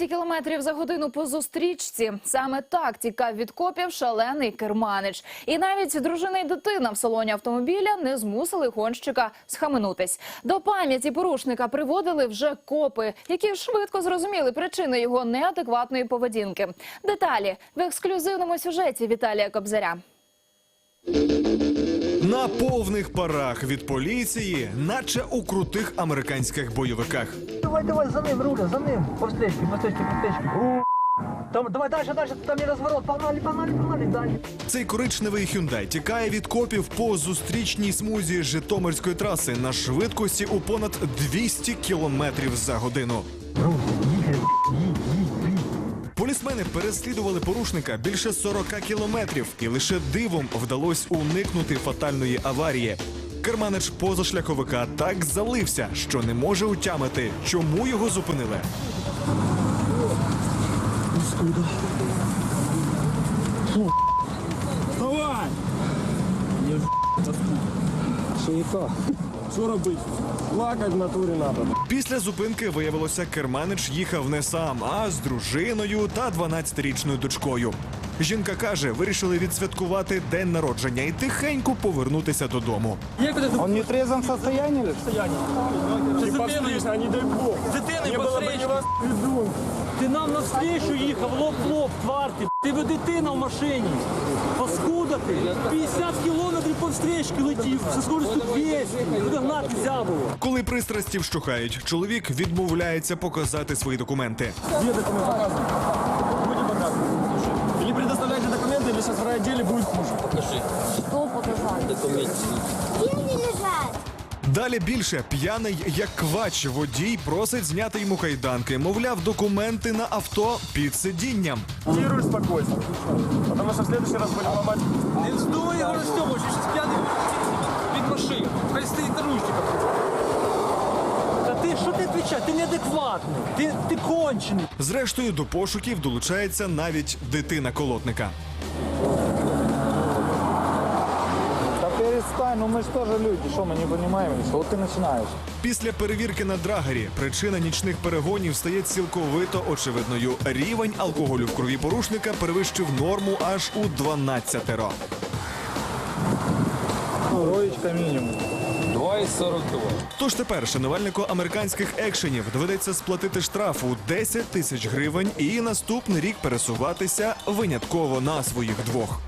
200 кілометрів за годину по зустрічці. Саме так тікав від копів шалений керманич. І навіть дружина й дитина в салоні автомобіля не змусили гонщика схаменутись. До пам'яті порушника приводили вже копи, які швидко зрозуміли причини його неадекватної поведінки. Деталі в ексклюзивному сюжеті Віталія Кобзаря. На повних парах від поліції, наче у крутих американських бойовиках. Давай, давай, за ним, Руля, за ним. Встречке, по встречке. У, Там, давай дальше, дальше, там не разворот. Погнали, погнали, погнали, дальше. Цей коричневий хюндай тікає від копів по зустрічній смузі Житомирської траси на швидкості у понад 200 кілометрів за годину. Руля, їхай, їдь. Полісмени переслідували порушника більше 40 кілометрів, і лише дивом вдалося уникнути фатальної аварії. Керманич позашляховика так залився, що не може утямити, чому його зупинили. Давай! Що яка? Що робити? Плакать в натурі надо. Після зупинки виявилося, керманич їхав не сам, а з дружиною та 12-річною дочкою. Жінка каже, вирішили відсвяткувати день народження і тихенько повернутися додому. Он не в трезвом состоянии не дай Бог. Ні вас віду. Ти нам навстрічу їхав, лоб в лоб, твар ти. Ти дитина в машині. Паскуда ти. 50 кілометрів по встрічки летів. Зі скоростю 200. Куди гнати було. Коли пристрасті вщухають, чоловік відмовляється показати свої документи. Где документы документы, или сейчас в райотделе будет хуже. Деньги лежат. Далі більше п'яний як квач водій просить зняти йому кайданки. Мовляв, документи на авто під сидінням. Фиксируй спокойствие. Потому что в следующий раз будем ломать. Не вздумай його розтьомувати, що зараз п'яний від машини. Хай стоїть на. Та ти що ти відповідаєш? Ти неадекватний. Ти, ти кончений. Зрештою, до пошуків долучається навіть дитина колотника. ну мы же тоже люди, что мы не понимаем, что вот ты начинаешь. Після перевірки на драгері причина нічних перегонів стає цілковито очевидною. Рівень алкоголю в крові порушника перевищив норму аж у 12 Троечка минимум. Тож тепер шанувальнику американських екшенів доведеться сплатити штраф у 10 тисяч гривень і наступний рік пересуватися винятково на своїх двох.